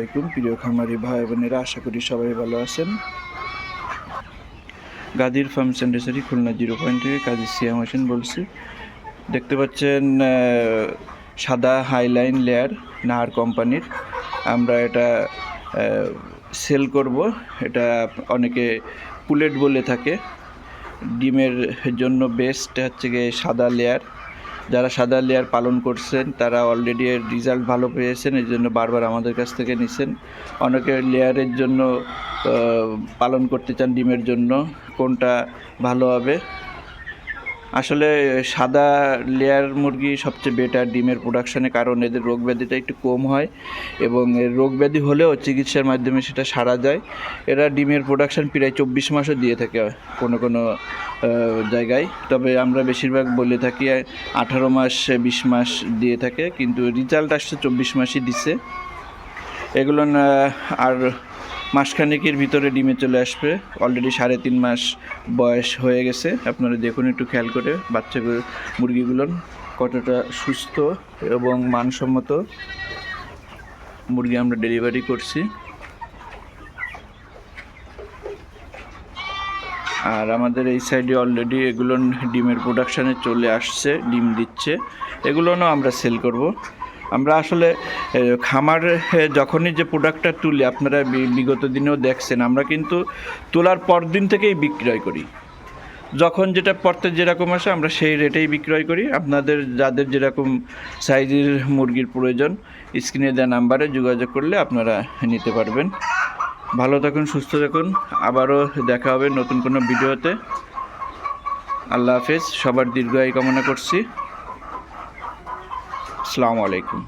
আলাইকুম, প্রিয় খামারি ভাই বোনেরা, আশা করি সবাই ভালো আছেন। গাদির ফার্ম সেন্টারি খুলনা জিরো পয়েন্ট থেকে কাজী সিয়াম হোসেন বলছি। দেখতে পাচ্ছেন সাদা হাইলাইন লেয়ার নাহার কোম্পানির। আমরা এটা সেল করব। এটা অনেকে পুলেট বলে থাকে। ডিমের জন্য বেস্ট হচ্ছে গিয়ে সাদা লেয়ার। যারা সাদা লেয়ার পালন করছেন, তারা অলরেডি এর রেজাল্ট ভালো পেয়েছেন, এই জন্য বারবার আমাদের কাছ থেকে নিছেন। অনেকে লেয়ারের জন্য পালন করতে চান ডিমের জন্য, কোনটা ভালো হবে? আসলে সাদা লেয়ার মুরগি সবচেয়ে বেটার ডিমের প্রোডাকশনে কারণ এদের রোগ ব্যাধিটা একটু কম হয় এবং এর রোগ ব্যাধি হলেও চিকিৎসার মাধ্যমে সেটা সারা যায়। এরা ডিমের প্রোডাকশান প্রায় চব্বিশ মাসও দিয়ে থাকে কোনো কোনো জায়গায়। তবে আমরা বেশিরভাগ বলে থাকি, আঠারো মাস, বিশ মাস দিয়ে থাকে, কিন্তু রেজাল্ট আসছে চব্বিশ মাসই দিছে এগুলো আর মাসখানেকের ভিতরে ডিমে চলে আসবে। অলরেডি সাড়ে তিন মাস বয়স হয়ে গেছে। আপনারা দেখুন একটু খেয়াল করে বাচ্চাগুলো মুরগিগুলো কতটা সুস্থ এবং মানসম্মত। মুরগি আমরা ডেলিভারি করছি। আর আমাদের এই সাইডে অলরেডি এগুলো ডিমের প্রোডাকশানে চলে আসছে, ডিম দিচ্ছে। এগুলোও আমরা সেল করব। আমরা আসলে খামার যখনই যে প্রোডাক্টটা তুলি, আপনারা বিগত দিনেও দেখছেন, আমরা কিন্তু তোলার পর দিন থেকেই বিক্রয় করি। যখন যেটা পড়তে যেরকম আসে, আমরা সেই রেটেই বিক্রয় করি। আপনাদের, যাদের যেরকম সাইজের মুরগির প্রয়োজন, স্ক্রিনে দেওয়া নাম্বারে যোগাযোগ করলে আপনারা নিতে পারবেন। ভালো থাকুন, সুস্থ থাকুন। আবারও দেখা হবে নতুন কোনো ভিডিওতে। আল্লাহ হাফেজ। সবার দীর্ঘায়ু কামনা করছি। আসসালামু আলাইকুম।